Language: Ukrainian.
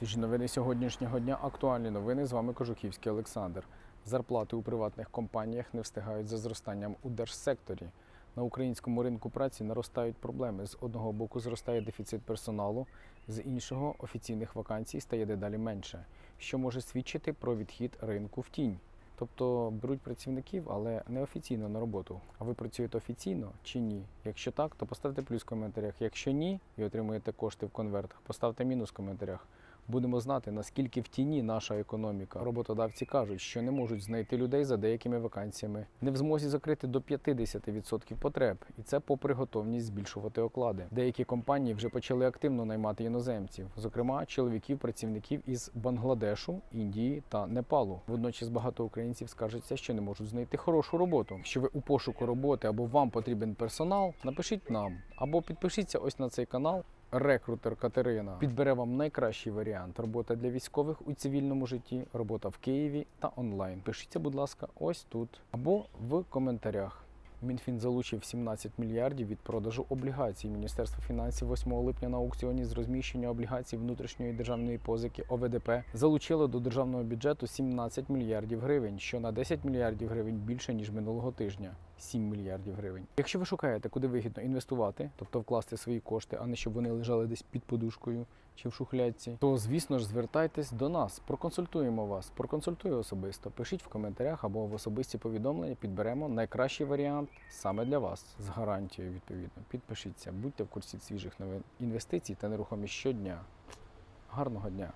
Свіжі новини сьогоднішнього дня. Актуальні новини. З вами Кожухівський Олександр. Зарплати у приватних компаніях не встигають за зростанням у держсекторі. На українському ринку праці наростають проблеми. З одного боку зростає дефіцит персоналу, з іншого офіційних вакансій стає дедалі менше, що може свідчити про відхід ринку в тінь. Тобто беруть працівників, але не офіційно на роботу. А ви працюєте офіційно чи ні? Якщо так, то поставте плюс в коментарях. Якщо ні, і отримуєте кошти в конвертах, поставте мінус в коментарях. Будемо знати, наскільки в тіні наша економіка. Роботодавці кажуть, що не можуть знайти людей за деякими вакансіями, не в змозі закрити до 50% потреб, і це попри готовність збільшувати оклади. Деякі компанії вже почали активно наймати іноземців, зокрема чоловіків, працівників із Бангладешу, Індії та Непалу. Водночас багато українців скаржаться, що не можуть знайти хорошу роботу. Якщо ви у пошуку роботи або вам потрібен персонал, напишіть нам або підпишіться ось на цей канал. Рекрутер Катерина підбере вам найкращий варіант робота для військових у цивільному житті, робота в Києві та онлайн. Пишіться, будь ласка, ось тут або в коментарях. Мінфін залучив 17 мільярдів від продажу облігацій. Міністерство фінансів 8 липня на аукціоні з розміщення облігацій внутрішньої державної позики ОВДП залучило до державного бюджету 17 мільярдів гривень, що на 10 мільярдів гривень більше ніж минулого тижня. 7 мільярдів гривень. Якщо ви шукаєте, куди вигідно інвестувати, тобто вкласти свої кошти, а не щоб вони лежали десь під подушкою чи в шухлядці, то звісно ж звертайтесь до нас, проконсультуємо вас, проконсультую особисто. Пишіть в коментарях або в особисті повідомлення. Підберемо найкращий варіант саме для вас з гарантією. Відповідно, підпишіться, будьте в курсі свіжих новин інвестицій та нерухомість щодня. Гарного дня!